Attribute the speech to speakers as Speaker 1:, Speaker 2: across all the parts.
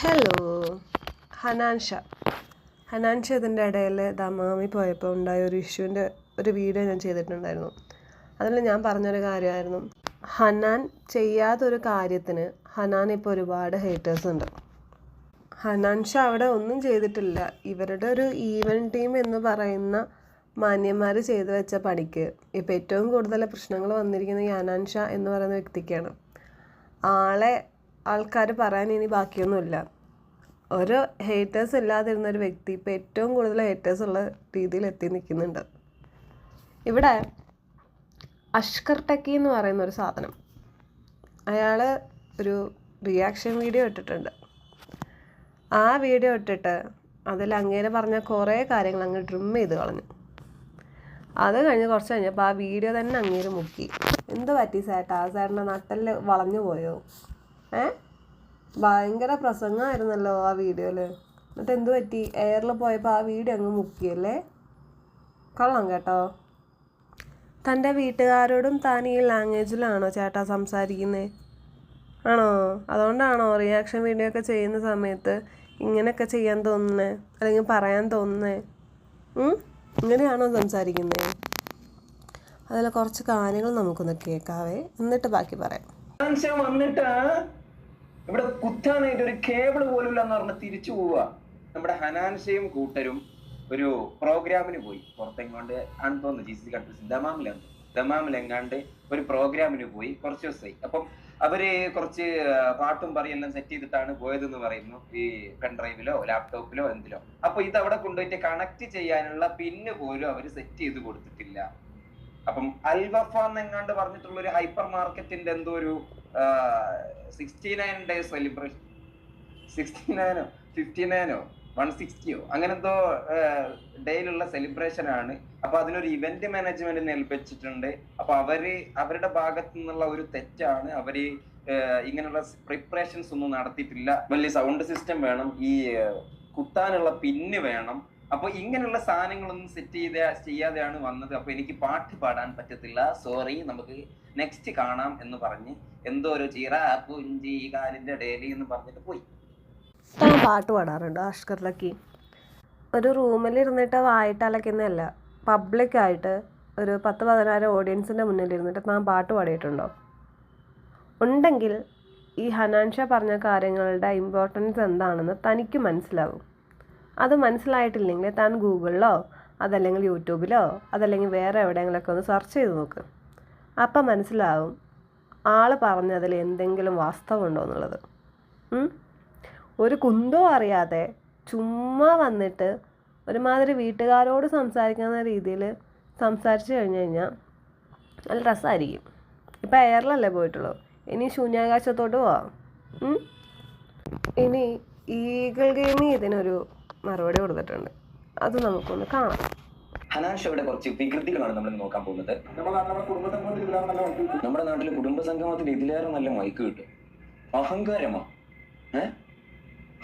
Speaker 1: Hello ഹനാൻഷ. ഹനാൻഷ ഇതിന്റെ ഇടയിൽ ദമാമി പോയപ്പോൾ ഉണ്ടായ ഒരു ഇഷ്യൂവിന്റെ ഒരു വീഡിയോ ഞാൻ ചെയ്തിട്ടുണ്ടായിരുന്നു. അതിൽ ഞാൻ പറഞ്ഞൊരു കാര്യമായിരുന്നു. ഹനാൻ ചെയ്യാത്തൊരു കാര്യത്തിന് ഹനാൻ ഇപ്പോൾ ഒരുപാട് ഹേറ്റേഴ്സ് ഉണ്ട്. ഹനാൻഷ അവിടെ ഒന്നും ചെയ്തിട്ടില്ല. ഇവരുടെ ഒരു ഈവൻ ടീം എന്ന് പറയുന്ന മാന്യന്മാർ ചെയ്തു വെച്ച പണിക്ക് ഇപ്പോൾ ഏറ്റവും കൂടുതൽ പ്രശ്നങ്ങൾ വന്നിരിക്കുന്നത് ഹനാൻഷ എന്ന് പറയുന്ന വ്യക്തിക്കാണ്. ആളെ ആൾക്കാർ പറയാൻ ഇനി ബാക്കിയൊന്നുമില്ല. ഒരു ഹേറ്റേഴ്സ് ഇല്ലാതിരുന്ന ഒരു വ്യക്തി ഇപ്പോൾ ഏറ്റവും കൂടുതൽ ഹേറ്റേഴ്സ് ഉള്ള രീതിയിൽ എത്തി നിൽക്കുന്നുണ്ട്. ഇവിടെ അഷ്കർ ടെക്കി എന്ന് പറയുന്ന ഒരു സാധനം. അയാൾ ഒരു റിയാക്ഷൻ വീഡിയോ ഇട്ടിട്ടുണ്ട്. ആ വീഡിയോ ഇട്ടിട്ട് അതിൽ അങ്ങേരെ പറഞ്ഞ കുറേ കാര്യങ്ങൾ അങ്ങ് ഡ്രിം ചെയ്ത് കളഞ്ഞു. അത് കഴിഞ്ഞ് കുറച്ച് കഴിഞ്ഞപ്പോൾ ആ വീഡിയോ തന്നെ അങ്ങേര് മുക്കി. എന്ത് പറ്റി സാറ്റ് ആ സാറിന്റെ നട്ടൽ വളഞ്ഞു പോയോ? ഏ? ഭയങ്കര പ്രസംഗമായിരുന്നല്ലോ ആ വീഡിയോയിൽ എന്നിട്ട് എന്ത് പറ്റി? എയറിൽ പോയപ്പോൾ ആ വീഡിയോ അങ്ങ് മുക്കിയല്ലേ? കള്ളം കേട്ടോ. തന്റെ വീട്ടുകാരോടും താൻ ഈ ലാംഗ്വേജിലാണോ ചേട്ടാ സംസാരിക്കുന്നത് ആണോ? അതുകൊണ്ടാണോ റിയാക്ഷൻ വീഡിയോ ഒക്കെ ചെയ്യുന്ന സമയത്ത് ഇങ്ങനെയൊക്കെ ചെയ്യാൻ തോന്നുന്നത് അല്ലെങ്കിൽ പറയാൻ തോന്നുന്നേ? ഇങ്ങനെയാണോ സംസാരിക്കുന്നത് അതിൽ കുറച്ച് കാര്യങ്ങൾ നമുക്കൊന്ന് കേൾക്കാവേ. എന്നിട്ട് ബാക്കി പറയാം.
Speaker 2: വന്നിട്ട് ഇവിടെ കുത്താനായിട്ട് ഒരു കേബിൾ പോലും ഇല്ലെന്ന് പറഞ്ഞ് തിരിച്ചു പോവുക. നമ്മുടെ ഹനാൻഷയും കൂട്ടരും ഒരു പ്രോഗ്രാമിന് പോയി. പുറത്തെങ്ങാണ്ട് ആണ് തോന്നുന്നു ജി സി കൺട്രീസ് ദമാമിലാണ് ദമാമിലെങ്ങാണ്ട് ഒരു പ്രോഗ്രാമിന് പോയി കുറച്ച് ദിവസമായി. അപ്പം അവർ കുറച്ച് പാട്ടും പറയെല്ലാം സെറ്റ് ചെയ്തിട്ടാണ് പോയതെന്ന് പറയുന്നു. ഈ പെൺഡ്രൈവിലോ ലാപ്ടോപ്പിലോ എന്തിലോ. അപ്പൊ ഇത് അവിടെ കൊണ്ടുപോയിട്ട് കണക്ട് ചെയ്യാനുള്ള പിന്ന് പോലും അവർ സെറ്റ് ചെയ്ത് കൊടുത്തിട്ടില്ല. അപ്പം അൽവഫ എന്നെങ്ങാണ്ട് പറഞ്ഞിട്ടുള്ള ഒരു ഹൈപ്പർ മാർക്കറ്റിന്റെ എന്തോ ഒരു sixty nine day celebration sixty നയനോ fifty നയനോ വൺ സിക്സ്റ്റിയോ അങ്ങനെന്തോ ഡേയിലുള്ള സെലിബ്രേഷൻ ആണ്. അപ്പൊ അതിനൊരു ഇവന്റ് മാനേജ്മെന്റ് ഏൽപ്പിച്ചിട്ടുണ്ട് അപ്പൊ അവർ അവരുടെ ഭാഗത്തു നിന്നുള്ള ഒരു തെറ്റാണ്. അവർ ഇങ്ങനെയുള്ള പ്രിപ്പറേഷൻസ് ഒന്നും നടത്തിയിട്ടില്ല. വലിയ സൗണ്ട് സിസ്റ്റം വേണം. ഈ കുത്താനുള്ള പിന്ന് വേണം. അപ്പൊ ഇങ്ങനെയുള്ള സാധനങ്ങളൊന്നും സെറ്റ് ചെയ്ത ചെയ്യാതെയാണ് വന്നത്. അപ്പൊ എനിക്ക് പാട്ട് പാടാൻ പറ്റത്തില്ല. സോറി നമുക്ക് നെക്സ്റ്റ് കാണാം എന്ന് പറഞ്ഞ് എന്തോ ഒരു ചീറ പുഞ്ചി കാലിന്റെ ഡേലി എന്ന് പറഞ്ഞിട്ട് പോയി.
Speaker 1: പാട്ട് പാടാറുണ്ട് അഷ്കർ ലക്കി ഒരു റൂമിൽ ഇരുന്നിട്ട് വായിട്ട് അലക്കുന്നതല്ല പബ്ലിക്കായിട്ട് ഒരു പത്ത് പതിനായിരം ഓഡിയൻസിന്റെ മുന്നിൽ ഇരുന്നിട്ട് പാട്ട് പാടിയിട്ടുണ്ടോ? ഉണ്ടെങ്കിൽ ഈ ഹനാൻഷ പറഞ്ഞ കാര്യങ്ങളുടെ ഇമ്പോർട്ടൻസ് എന്താണെന്ന് തനിക്ക് മനസ്സിലാവും. അത് മനസ്സിലായിട്ടില്ലെങ്കിൽ താൻ ഗൂഗിളിലോ അതല്ലെങ്കിൽ യൂട്യൂബിലോ അതല്ലെങ്കിൽ വേറെ എവിടെയെങ്കിലുമൊക്കെ ഒന്ന് സെർച്ച് ചെയ്ത് നോക്ക്. അപ്പം മനസ്സിലാവും ആൾ പറഞ്ഞതിൽ എന്തെങ്കിലും വാസ്തവമുണ്ടോ എന്നുള്ളത്. ഒരു കുന്തോ അറിയാതെ ചുമ്മാ വന്നിട്ട് ഒരുമാതിരി വീട്ടുകാരോട് സംസാരിക്കുന്ന രീതിയിൽ സംസാരിച്ച് കഴിഞ്ഞ് കഴിഞ്ഞാൽ നല്ല രസമായിരിക്കും. ഇപ്പം എയറിലല്ലേ പോയിട്ടുള്ളൂ? ഇനി ശൂന്യാകാശത്തോട്ട് പോവാം. ഇനി ഈഗിൾ ഗെയിമി ഇതിനൊരു മറുപടി കൊടുത്തിട്ടുണ്ട്. അത് നമുക്കൊന്ന് കാണാം.
Speaker 2: ഹനാഷയുടെ കുറച്ച് വികൃതികളാണ് നമ്മൾ നോക്കാൻ പോകുന്നത്. നമ്മുടെ നാട്ടിലെ കുടുംബ സംഗമത്തിൽ ഇതിലേറെ നല്ല മൈക്ക് കിട്ടും. അഹങ്കാരമോ. ഹനാൻഷോ?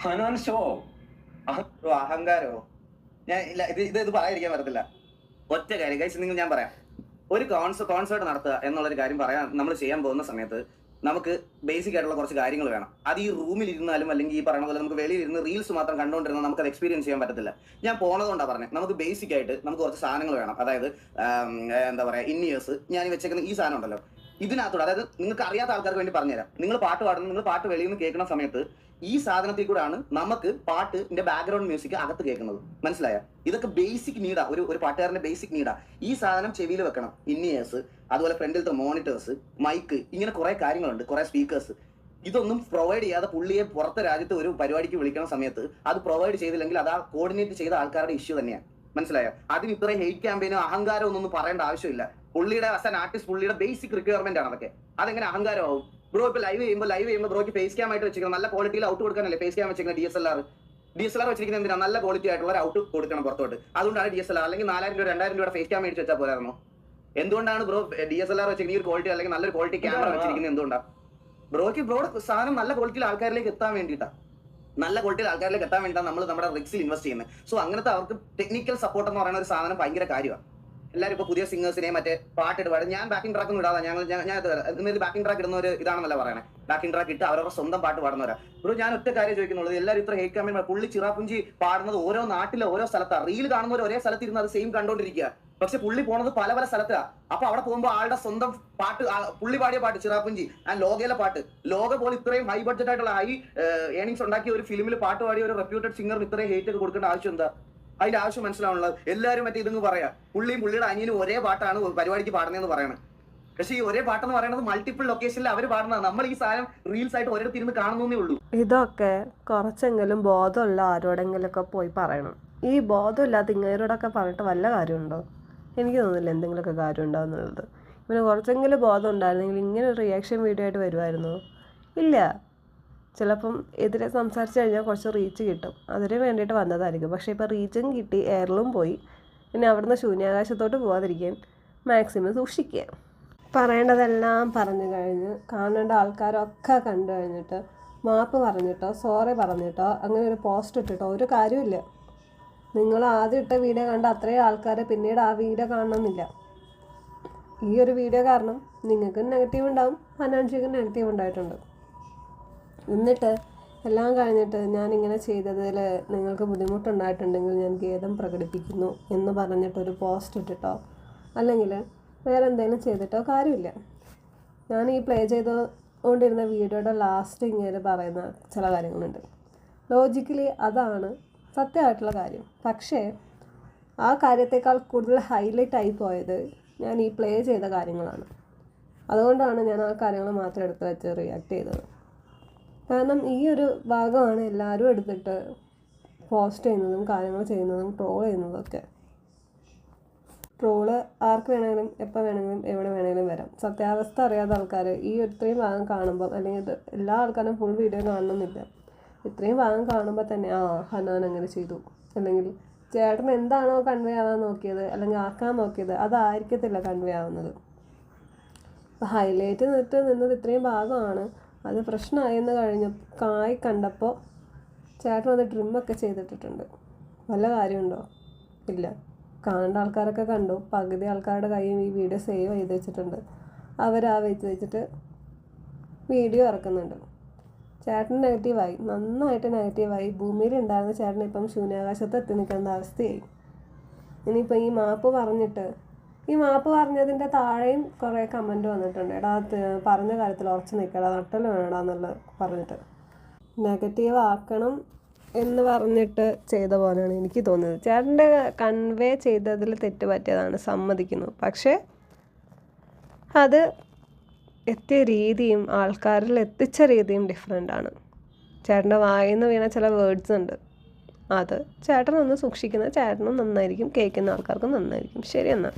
Speaker 2: ഹനാൻ ഷോ
Speaker 3: ഓ, അഹങ്കാരോ? ഞാൻ ഇല്ല ഇത് ഇത് ഇത് പറയാതിരിക്കാൻ പറ്റത്തില്ല. ഒറ്റ കാര്യം കഴിച്ച് നിങ്ങൾ ഞാൻ പറയാം. ഒരു കോൺസ കോൺസേർട്ട് നടത്തുക എന്നുള്ളൊരു കാര്യം പറയാൻ നമ്മൾ ചെയ്യാൻ പോകുന്ന സമയത്ത് നമുക്ക് ബേസിക് ആയിട്ടുള്ള കുറച്ച് കാര്യങ്ങൾ വേണം. അത് ഈ റൂമിൽ ഇരുന്നാലും അല്ലെങ്കിൽ ഈ പറയുന്ന പോലെ നമുക്ക് വെളിയിൽ ഇരുന്ന് റീൽസ് മാത്രം കണ്ടുകൊണ്ടിരുന്നാൽ നമുക്ക് അത് എക്സ്പീരിയൻസ് ചെയ്യാൻ പറ്റത്തില്ല. ഞാൻ പോണതുകൊണ്ടാണ് പറഞ്ഞത് നമുക്ക് ബേസിക് ആയിട്ട് നമുക്ക് കുറച്ച് സാധനങ്ങൾ വേണം. അതായത് എന്താ പറയുക ഇന്നിയേഴ്സ് ഞാൻ വെച്ചേക്കുന്ന ഈ സാധനം ഉണ്ടല്ലോ. ഇതിനകത്തൂടെ അതായത് നിങ്ങൾക്ക് അറിയാത്ത ആൾക്കാർക്ക് വേണ്ടി പറഞ്ഞുതരാം. നിങ്ങൾ പാട്ട് പാടുന്നത് നിങ്ങൾ പാട്ട് വെളിയിൽ നിന്ന് കേൾക്കുന്ന സമയത്ത് ഈ സാധനത്തിൽ കൂടെയാണ് നമുക്ക് പാട്ടിന്റെ ബാക്ക്ഗ്രൗണ്ട് മ്യൂസിക് അകത്ത് കേൾക്കുന്നത്. മനസ്സിലായ? ഇതൊക്കെ ബേസിക് നീഡാ ഒരു ഒരു പാട്ടുകാരന്റെ ബേസിക് നീഡാ ഈ സാധനം ചെവിയിൽ വെക്കണം. ഇന്നിയേഴ്സ് അതുപോലെ ഫ്രണ്ടിലത്തെ മോണിറ്റേഴ്സ് മൈക്ക് ഇങ്ങനെ കുറെ കാര്യങ്ങളുണ്ട്. കുറെ സ്പീക്കേഴ്സ് ഇതൊന്നും പ്രൊവൈഡ് ചെയ്യാതെ പുള്ളിയെ പുറത്തെ രാജ്യത്ത് ഒരു പരിപാടിക്ക് വിളിക്കുന്ന സമയത്ത് അത് പ്രൊവൈഡ് ചെയ്തില്ലെങ്കിൽ അത് ആ കോർഡിനേറ്റ് ചെയ്ത ആൾക്കാരുടെ ഇഷ്യൂ തന്നെയാണ് മനസ്സിലായോ? അതിന് ഇത്രയും ഹെയ്റ്റ് ക്യാമ്പയിനോ അഹങ്കാരം ഒന്നും പറയേണ്ട ആവശ്യമില്ല. പുള്ളിയുടെ അസൻ ആർട്ടിസ്റ്റ് പുള്ളിയുടെ ബേസിക് റിക്വയർമെന്റ് ആണ് അതൊക്കെ. അതെങ്ങനെ അഹങ്കാരമാവും? ബ്രോ ഇപ്പൊ ലൈവ് ചെയ്യുമ്പോൾ ലൈവ് ചെയ്യുമ്പോൾ ബ്രോക്ക് ഫേസ് ക്യാം ആയിട്ട് വെച്ചിരിക്കണം. നല്ല ക്വാളിറ്റിയിൽ ഔട്ട് കൊടുക്കാനല്ലേ ഫേസ് ക്യാം വെച്ചിരിക്കുന്ന D S L R D S L R വെച്ചിരിക്കുന്ന എന്തിനാ? നല്ല ക്വാളിറ്റി ആയിട്ടുള്ള ഒരു ഔട്ട് കൊടുക്കണം പുറത്തോട്ട്. അതുകൊണ്ടാണ് ഡി എസ് എൽ ആർ അല്ലെങ്കിൽ നാലായിരം രൂപ രണ്ടായിരം രൂപയുടെ ഫേസ് ക്യാം മേടിച്ച് വെച്ചാൽ പോരായിരുന്നു. എന്തുകൊണ്ടാണ് bro D S L R വെച്ചിരിക്കുന്ന ഈ ഒരു ക്വാളിറ്റി അല്ലെങ്കിൽ നല്ലൊരു ക്വാളിറ്റി ക്യാമറ വെച്ചിരിക്കുന്നത് എന്തുകൊണ്ടാണ് ബ്രോക്ക് ബ്രോയുടെ സാധനം നല്ല ക്വാളിറ്റിയിൽ ആൾക്കാരിലേക്ക് എത്താൻ വേണ്ടിയിട്ടാണ് നല്ല ക്വാളിറ്റിയിൽ ആൾക്കാരിലേക്ക് എത്താൻ വേണ്ടിയിട്ടാണ് നമ്മൾ നമ്മുടെ റിക്സിൽ ഇൻവെസ്റ്റ് ചെയ്യുന്നത്. സോ അങ്ങനത്തെ അവർക്ക് ടെക്നിക്കൽ സപ്പോർട്ട് എന്ന് പറയുന്ന ഒരു സാധനം ഭയങ്കര കാര്യമാണ് എല്ലാവരും ഇപ്പൊ പുതിയ സിംഗേഴ്സിനെ മറ്റേ പാട്ടിട്ട് പാടും ഞാൻ ബാക്കിംഗ് ട്രാക്ക് ഒന്നും ഇടാതെ ഞങ്ങൾ ഞാൻ ഇത് ബാക്കിംഗ് ട്രാക്ക് ഇടുന്ന ഒരു ഇതാണെന്നല്ല പറയണേ? ബാക്കിംഗ് ട്രാക്ക് ഇട്ട് അവരവരുടെ സ്വന്തം പാട്ട് പാടുന്നവരാ. ബ്രോ ഞാൻ ഒറ്റ കാര്യം ചോദിക്കുന്നുള്ളൂ. എല്ലാവരും ഇത്ര ഹേക്കാൻ പുള്ളി ചിറാപ്പുഞ്ചി പാടുന്നത് ഓരോ നാട്ടിലെ ഓരോ സ്ഥലത്താണ് റീൽ കാണുന്നവർ ഒരേ സ്ഥലത്തിരുന്ന് അത് സെയിം കണ്ടോണ്ടിരിക്കുക പക്ഷെ പുള്ളി പോണത് പല പല സ്ഥലത്താ അപ്പൊ അവിടെ പോകുമ്പോൾ ആളുടെ സ്വന്തം പാട്ട് പുള്ളി പാടിയ പാട്ട് ചിറാപ്പുഞ്ചി ആ ലോകയിലെ പാട്ട്. ലോക പോലെ ഇത്രയും ഹൈ ബഡ്ജറ്റ് ആയിട്ടുള്ള ഹൈ ഏണിങ്സ് ഉണ്ടാക്കിയ ഒരു ഫിലിമിൽ പാട്ട് പാടിയ ഒരു റെപ്യൂട്ടഡ് സിംഗറിന് ഇത്രയും ഹേറ്റ് ഒക്കെ കൊടുക്കേണ്ട ആവശ്യം എന്താ? അതിന്റെ ആവശ്യം മനസ്സിലാവുള്ളത് എല്ലാവരും മറ്റേ ഇതെന്ന് പറയാ. പുള്ളിയും പുള്ളിയുടെ അനിയനും ഒരേ പാട്ടാണ് പരിപാടിക്ക് പാടുന്നതെന്ന് പറയണത്. പക്ഷേ ഈ ഒരേ പാട്ടെന്ന് പറയുന്നത് മൾട്ടിപ്പിൾ ലൊക്കേഷനിൽ അവർ പാടുന്ന നമ്മൾ ഈ സാധനം റീൽസ് ആയിട്ട് ഓരോ തിരുന്ന് കാണുന്നേ ഉള്ളൂ.
Speaker 1: ഇതൊക്കെ കുറച്ചെങ്കിലും ബോധമുള്ള ആരോടെങ്കിലുമൊക്കെ പോയി പറയണം. ഈ ബോധമില്ലാത്ത ഇങ്ങേരോടൊക്കെ പറഞ്ഞിട്ട് വല്ല കാര്യമുണ്ടോ? എനിക്ക് തോന്നുന്നില്ല എന്തെങ്കിലുമൊക്കെ കാര്യം ഉണ്ടാവുന്നുള്ളത്. ഇവന് കുറച്ചെങ്കിലും ബോധം ഉണ്ടായിരുന്നെങ്കിൽ ഇങ്ങനെ ഒരു റിയാക്ഷൻ വീഡിയോ ആയിട്ട് വരുമായിരുന്നു? ഇല്ല. ചിലപ്പം എതിരെ സംസാരിച്ച് കഴിഞ്ഞാൽ കുറച്ച് റീച്ച് കിട്ടും. അതിന് വേണ്ടിയിട്ട് വന്നതായിരിക്കും. പക്ഷേ ഇപ്പോൾ റീച്ചും കിട്ടി എയറിലും പോയി. പിന്നെ അവിടുന്ന് ശൂന്യാകാശത്തോട്ട് പോകാതിരിക്കാൻ മാക്സിമം സൂക്ഷിക്കുക. പറയേണ്ടതെല്ലാം പറഞ്ഞു കഴിഞ്ഞ് കാണേണ്ട ആൾക്കാരൊക്കെ കണ്ടു കഴിഞ്ഞിട്ട് മാപ്പ് പറഞ്ഞിട്ടോ സോറി പറഞ്ഞിട്ടോ അങ്ങനെ ഒരു പോസ്റ്റ് ഇട്ടിട്ടോ ഒരു കാര്യമില്ല നിങ്ങൾ ആദ്യം ഇട്ട വീഡിയോ കണ്ട അത്രയും ആൾക്കാർ പിന്നീട് ആ വീഡിയോ കാണണമെന്നില്ല. ഈ ഒരു വീഡിയോ കാരണം നിങ്ങൾക്കും നെഗറ്റീവ് ഉണ്ടാവും അനാൻഷിക്കും നെഗറ്റീവ് ഉണ്ടായിട്ടുണ്ട്. എന്നിട്ട് എല്ലാം കഴിഞ്ഞിട്ട് ഞാനിങ്ങനെ ചെയ്തതിൽ നിങ്ങൾക്ക് ബുദ്ധിമുട്ടുണ്ടായിട്ടുണ്ടെങ്കിൽ ഞാൻ ഖേദം പ്രകടിപ്പിക്കുന്നു എന്ന് പറഞ്ഞിട്ടൊരു പോസ്റ്റ് ഇട്ടിട്ടോ അല്ലെങ്കിൽ വേറെ എന്തെങ്കിലും ചെയ്തിട്ടോ കാര്യമില്ല. ഞാൻ ഈ പ്ലേ ചെയ്തുകൊണ്ടിരുന്ന വീഡിയോയുടെ ലാസ്റ്റ് ഇങ്ങനെ പറയുന്ന ചില കാര്യങ്ങളുണ്ട്. ലോജിക്കലി അതാണ് സത്യമായിട്ടുള്ള കാര്യം. പക്ഷേ ആ കാര്യത്തേക്കാൾ കൂടുതൽ ഹൈലൈറ്റ് ആയി പോയത് ഞാൻ ഈ പ്ലേ ചെയ്ത കാര്യങ്ങളാണ്. അതുകൊണ്ടാണ് ഞാൻ ആ കാര്യങ്ങൾ മാത്രം എടുത്ത് വെച്ച് റിയാക്ട് ചെയ്തത്. കാരണം ഈ ഒരു ഭാഗമാണ് എല്ലാവരും എടുത്തിട്ട് പോസ്റ്റ് ചെയ്യുന്നതും കാര്യങ്ങൾ ചെയ്യുന്നതും ട്രോൾ ചെയ്യുന്നതൊക്കെ ട്രോൾ ആർക്ക് വേണമെങ്കിലും എപ്പോൾ വേണമെങ്കിലും എവിടെ വേണമെങ്കിലും വരാം. സത്യാവസ്ഥ അറിയാത്ത ആൾക്കാർ ഈ ഒരു ഇത്രയും ഭാഗം കാണുമ്പോൾ അല്ലെങ്കിൽ എല്ലാ ആൾക്കാരും ഫുൾ വീഡിയോ കാണണമെന്നില്ല. ഇത്രയും ഭാഗം കാണുമ്പോൾ തന്നെ ആ ഹനാൻ അങ്ങനെ ചെയ്തു. അല്ലെങ്കിൽ ചേട്ടൻ എന്താണോ കൺവേ ആവാൻ നോക്കിയത് അല്ലെങ്കിൽ ആക്കാൻ നോക്കിയത് അതായിരിക്കത്തില്ല കൺവേ ആവുന്നത്. അപ്പോൾ ഹൈലൈറ്റ് നിട്ട് നിന്നത് ഇത്രയും ഭാഗമാണ്. അത് പ്രശ്നമായെന്ന് കഴിഞ്ഞ കായ് കണ്ടപ്പോൾ ചേട്ടൻ അത് ട്രിമ്മൊക്കെ ചെയ്തിട്ടിട്ടുണ്ട്. നല്ല കാര്യമുണ്ടോ? ഇല്ല. കാണേണ്ട ആൾക്കാരൊക്കെ കണ്ടു. പകുതി ആൾക്കാരുടെ കയ്യും ഈ വീഡിയോ സേവ് ചെയ്ത് വെച്ചിട്ടുണ്ട്. അവർ ആ വെച്ച് വെച്ചിട്ട് വീഡിയോ ഇറക്കുന്നുണ്ട്. ചേട്ടൻ നെഗറ്റീവായി നന്നായിട്ട് നെഗറ്റീവായി. ഭൂമിയിൽ ഉണ്ടായിരുന്ന ചേട്ടൻ ഇപ്പം ശൂന്യാകാശത്ത് എത്തി നിൽക്കേണ്ട അവസ്ഥയായി. ഇനിയിപ്പോൾ ഈ മാപ്പ് പറഞ്ഞിട്ട് ഈ മാപ്പ് പറഞ്ഞതിന്റെ താഴെയും കുറേ കമന്റ് വന്നിട്ടുണ്ട്. എടാ പറഞ്ഞ കാര്യത്തിൽ ഉറച്ചു നിൽക്കടാ നട്ടൽ വേണടാ എന്നുള്ളത് പറഞ്ഞിട്ട്. നെഗറ്റീവ് ആക്കണം എന്ന് പറഞ്ഞിട്ട് ചെയ്ത പോലെയാണ് എനിക്ക് തോന്നുന്നത് ചേട്ടന്റെ കൺവേ ചെയ്തതിൽ തെറ്റ് പറ്റിയതാണ് സമ്മതിക്കുന്നു. പക്ഷേ അത് എത്തിയ രീതിയും ആൾക്കാരിൽ എത്തിച്ച രീതിയും ഡിഫറെന്റ് ആണ്. ചേട്ടന്റെ വായിൽ നിന്ന് വീണ ചില വേർഡ്സ് ഉണ്ട്. അത് ചേട്ടനൊന്ന് സൂക്ഷിക്കുന്ന ചേട്ടനും നന്നായിരിക്കും കേൾക്കുന്ന ആൾക്കാർക്കും നന്നായിരിക്കും. ശരി എന്നാൽ